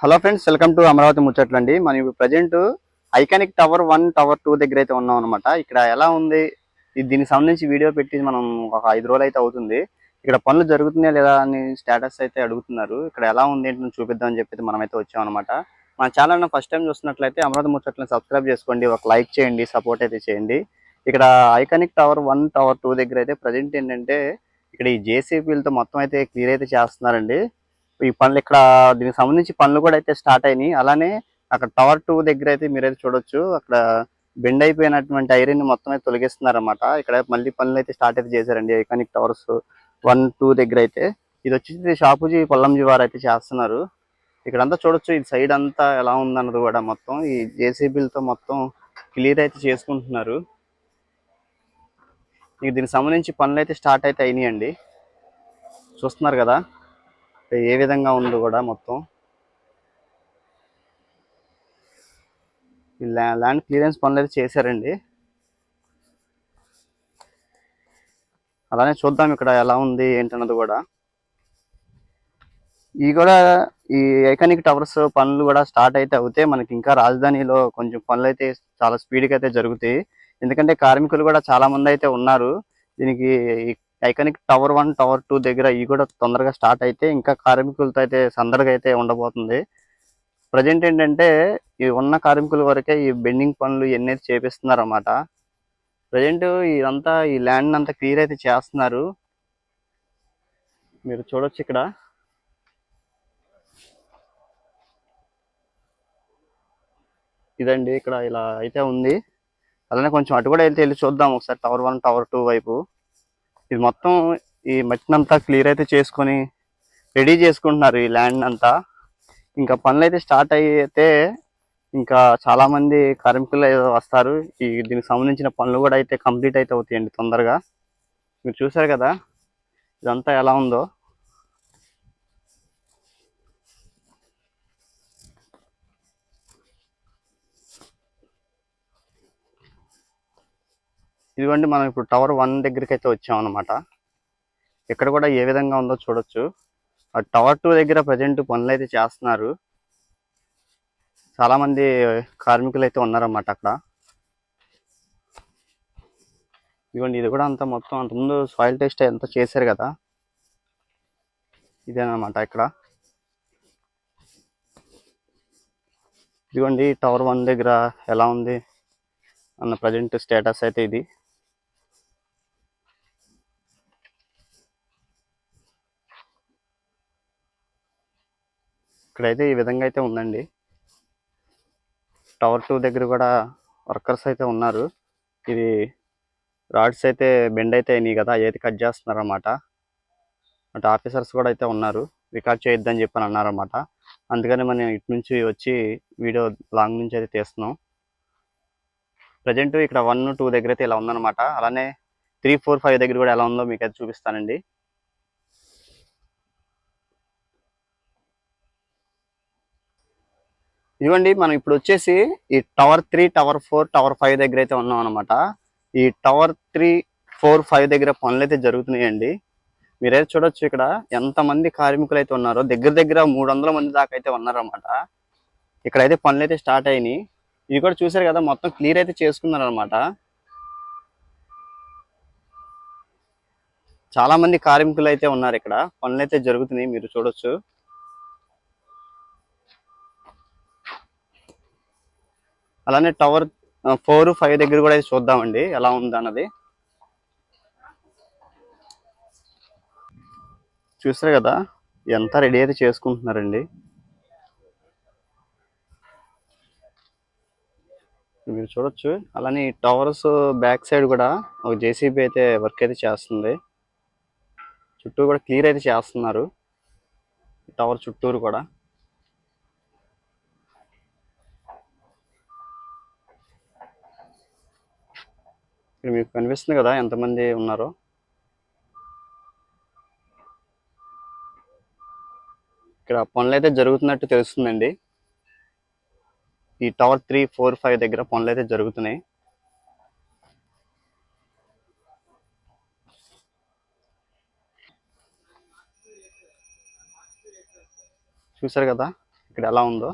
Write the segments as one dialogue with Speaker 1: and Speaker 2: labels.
Speaker 1: Hello friends welcome to Amaravati ముచ్చట్లు అండి మనం ఇప్పుడు present iconic tower one tower two దగ్గర అయితే ఉన్నాం అనమాట ఇక్కడ ఎలా ఉంది? దీనికి సంబంధించి వీడియో పెట్టి మనం ఒక ఐదు రోజులు అయితే అవుతుంది. ఇక్కడ పనులు జరుగుతున్నాయా లేదా అని స్టేటస్ అయితే అడుగుతున్నారు. ఇక్కడ ఎలా ఉంది ఏంటని చూపిద్దామని చెప్పి మనం అయితే వచ్చాం అనమాట మన ఛానల్ ఫస్ట్ టైం చూస్తున్నట్లయితే అమరావతి ముచ్చట్లను సబ్స్క్రైబ్ చేసుకోండి ఒక లైక్ చేయండి సపోర్ట్ అయితే చేయండి. ఇక్కడ iconic tower one tower two దగ్గర అయితే ప్రజెంట్ ఏంటంటే ఇక్కడ ఈ జేసీబీలతో మొత్తం అయితే క్లియర్ అయితే చేస్తున్నారండి. ఈ పనులు ఇక్కడ దీనికి సంబంధించి పనులు కూడా అయితే స్టార్ట్ అయినాయి. అలానే అక్కడ టవర్ టూ దగ్గర అయితే మీరైతే చూడొచ్చు. అక్కడ బెండ్ అయిపోయినటువంటి ఐరన్ మొత్తం అయితే తొలగిస్తున్నారు అనమాట ఇక్కడ మళ్ళీ పనులు అయితే స్టార్ట్ అయితే చేశారండి. ఐకానిక్ టవర్స్ వన్ టూ దగ్గర అయితే. ఇది వచ్చేసి షాపుజీ పొల్లంజీ వారు అయితే చేస్తున్నారు. ఇక్కడంతా చూడొచ్చు. ఇది సైడ్ అంతా ఎలా ఉందన్నది కూడా మొత్తం. ఈ జేసీబీలతో మొత్తం క్లియర్ అయితే చేసుకుంటున్నారు. ఇక దీనికి సంబంధించి పనులు అయితే స్టార్ట్ అయితే అయినాయండి. చూస్తున్నారు కదా. ఏ విధంగా ఉందో కూడా మొత్తం. ఈ ల్యా- ల్యాండ్ క్లియరెన్స్ పనులు అయితే చేశారండి. అలానే చూద్దాం ఇక్కడ ఎలా ఉంది ఏంటన్నది కూడా. ఈ కూడా ఈ ఐకానిక్ టవర్స్ పనులు కూడా స్టార్ట్ అయితే అవుతాయి మనకి ఇంకా రాజధానిలో కొంచెం పనులు అయితే చాలా స్పీడ్గా అయితే జరుగుతాయి. ఎందుకంటే కార్మికులు కూడా చాలా మంది అయితే ఉన్నారు. దీనికి iconic tower one tower two దగ్గర ఇవి కూడా తొందరగా స్టార్ట్ అయితే ఇంకా కార్మికులతో అయితే సందడిగా అయితే ఉండబోతుంది. ప్రజెంట్ ఏంటంటే ఈ ఉన్న కార్మికుల వరకే ఈ బెండింగ్ పనులు ఇవన్నీ చేపిస్తున్నారు అన్నమాట ప్రజెంట్ ఇదంతా ఈ ల్యాండ్ అంతా క్లియర్ అయితే చేస్తున్నారు. మీరు చూడొచ్చు ఇక్కడ. ఇదండి ఇక్కడ ఇలా అయితే ఉంది. అలానే కొంచెం అటు కూడా వెళ్తే వెళ్ళి చూద్దాం ఒకసారి టవర్ వన్ టవర్ టూ వైపు. ఇది మొత్తం ఈ మట్టినంతా క్లియర్ అయితే చేసుకొని రెడీ చేసుకుంటున్నారు ఈ ల్యాండ్ అంతా. ఇంకా పనులు అయితే స్టార్ట్ అయితే ఇంకా చాలామంది కార్మికులు వస్తారు. ఈ దీనికి సంబంధించిన పనులు కూడా అయితే కంప్లీట్ అయితే అవుతాయండి తొందరగా. మీరు చూసారు కదా? ఇదంతా ఎలా ఉందో? ఇదిగోండి మనం ఇప్పుడు టవర్ వన్ దగ్గరికి అయితే వచ్చామన్నమాట. ఇక్కడ కూడా ఏ విధంగా ఉందో చూడొచ్చు. ఆ టవర్ టూ దగ్గర ప్రజెంట్ పనులు అయితే చేస్తున్నారు. చాలామంది కార్మికులు అయితే ఉన్నారన్నమాట అక్కడ. ఇదిగోండి ఇది కూడా అంత మొత్తం అంతకుముందు సాయిల్ టెస్ట్ ఎంత చేశారు కదా. ఇదేనమాట ఇక్కడ. ఇదిగోండి టవర్ వన్ దగ్గర ఎలా ఉంది? అన్న ప్రజెంట్ స్టేటస్ అయితే ఇది. ఇక్కడైతే ఈ విధంగా అయితే ఉందండి. టవర్ టూ దగ్గర కూడా వర్కర్స్ అయితే ఉన్నారు. ఇది రాడ్స్ అయితే బెండ్ అయితే అయినాయి కదా ఏది కట్ చేస్తున్నారు అనమాట అటు ఆఫీసర్స్ కూడా అయితే ఉన్నారు. రికార్డ్ చేయొద్దని చెప్పని అన్నారన్నమాట. అందుకని మనం ఇటు నుంచి వచ్చి వీడియో లాంగ్ నుంచి అయితే తీస్తున్నాం. ప్రజెంట్ ఇక్కడ వన్ టూ దగ్గర అయితే ఇలా ఉందన్నమాట. అలానే త్రీ ఫోర్ ఫైవ్ దగ్గర కూడా ఎలా ఉందో మీకు అయితే చూపిస్తానండి. ఇదిగోండి మనం ఇప్పుడు వచ్చేసి ఈ tower three tower four tower five దగ్గర అయితే ఉన్నాం అనమాట ఈ టవర్ త్రీ ఫోర్ ఫైవ్ దగ్గర పనులు అయితే జరుగుతున్నాయండి. మీరైతే చూడొచ్చు ఇక్కడ ఎంతమంది కార్మికులు అయితే ఉన్నారో. దగ్గర దగ్గర మూడు వందల మంది దాకా అయితే ఉన్నారన్నమాట. ఇక్కడైతే పనులు అయితే స్టార్ట్ అయినాయి. ఇది కూడా చూసారు కదా మొత్తం క్లియర్ అయితే చేసుకున్నారు అనమాట చాలా మంది కార్మికులు అయితే ఉన్నారు ఇక్కడ. పనులు అయితే జరుగుతున్నాయి మీరు చూడొచ్చు. అలానే టవర్ ఫోర్ ఫైవ్ దగ్గర కూడా అయితే చూద్దామండి ఎలా ఉందన్నది. చూసారు కదా ఎంత రెడీ అయితే చేసుకుంటున్నారండి. మీరు చూడొచ్చు. అలానే ఈ టవర్స్ బ్యాక్ సైడ్ కూడా ఒక జేసీబీ అయితే వర్క్ అయితే చేస్తుంది. చుట్టూ కూడా క్లియర్ అయితే చేస్తున్నారు. టవర్ చుట్టూరు కూడా. ఇక్కడ మీకు కనిపిస్తుంది కదా ఎంతమంది ఉన్నారో. ఇక్కడ పనులు అయితే జరుగుతున్నట్టు తెలుస్తుందండి. ఈ టవర్ త్రీ ఫోర్ ఫైవ్ దగ్గర పనులు అయితే జరుగుతున్నాయి. చూసారు కదా? ఇక్కడ ఎలా ఉందో.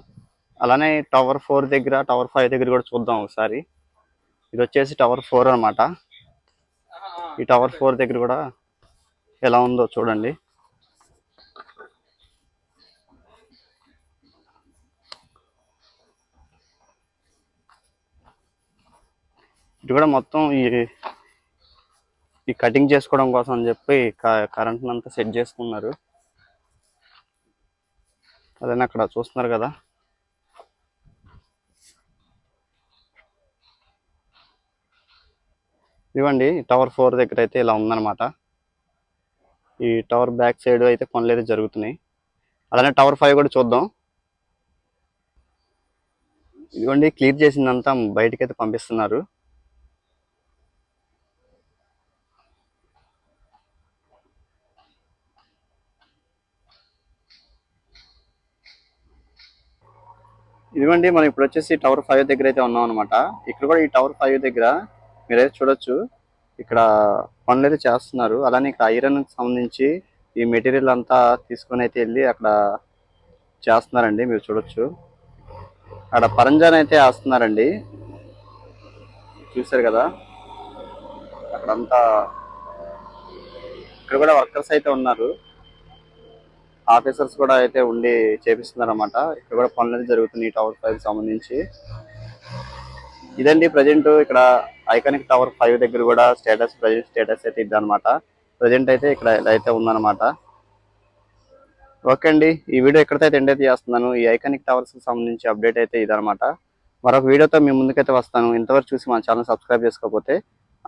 Speaker 1: అలానే టవర్ ఫోర్ దగ్గర టవర్ ఫైవ్ దగ్గర కూడా చూద్దాం ఒకసారి. ఇది వచ్చేసి టవర్ ఫోర్ అన్నమాట. ఈ టవర్ ఫోర్ దగ్గర కూడా ఎలా ఉందో చూడండి. ఇది కూడా మొత్తం ఈ ఈ కటింగ్ చేసుకోవడం కోసం అని చెప్పి కరెంట్ అంతా సెట్ చేసుకున్నారు. అదే అక్కడ చూస్తున్నారు కదా. ఇవ్వండి టవర్ ఫోర్ దగ్గర అయితే ఇలా ఉందన్నమాట. ఈ టవర్ బ్యాక్ సైడ్ అయితే పనులు అయితే జరుగుతున్నాయి. అలానే టవర్ ఫైవ్ కూడా చూద్దాం. ఇదిగోండి క్లియర్ చేసిందంతా బయటకైతే అయితే పంపిస్తున్నారు. ఇదిగోండి మనం ఇప్పుడు వచ్చేసి టవర్ ఫైవ్ దగ్గర అయితే ఉన్నాం అనమాట ఇక్కడ కూడా ఈ టవర్ ఫైవ్ దగ్గర మీరైతే చూడొచ్చు. ఇక్కడ పనులు అయితే చేస్తున్నారు. అలానే ఇక్కడ ఐరన్ సంబంధించి ఈ మెటీరియల్ అంతా తీసుకొని అయితే వెళ్ళి అక్కడ చేస్తున్నారండి. మీరు చూడొచ్చు. అక్కడ పరంజాన్ అయితే వేస్తున్నారండి. చూశారు కదా? అక్కడంతా ఇక్కడ కూడా వర్కర్స్ అయితే ఉన్నారు. ఆఫీసర్స్ కూడా అయితే ఉండి చేపిస్తున్నారు అనమాట ఇక్కడ కూడా పనులు అయితే జరుగుతున్నాయి టవర్ ఫైవ్ సంబంధించి. ఇదండి ప్రజెంట్ ఇక్కడ ఐకానిక్ టవర్ ఫైవ్ దగ్గర కూడా స్టేటస్ ప్రజెంట్ స్టేటస్ అయితే ఇదనమాట ప్రజెంట్ అయితే ఇక్కడ అయితే ఉందన్నమాట. ఓకే అండి ఈ వీడియో ఎక్కడైతే ఎండ్ అయితే చేస్తున్నాను ఈ ఐకానిక్ టవర్స్ సంబంధించి అప్డేట్ అయితే ఇదనమాట మరొక వీడియోతో మీ ముందుకైతే వస్తాను. ఇంతవరకు చూసి మన ఛానల్ సబ్స్క్రైబ్ చేసుకోకపోతే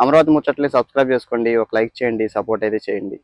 Speaker 1: అమరావతి ముచ్చట్లే సబ్స్క్రైబ్ చేసుకోండి ఒక లైక్ చేయండి సపోర్ట్ అయితే చేయండి.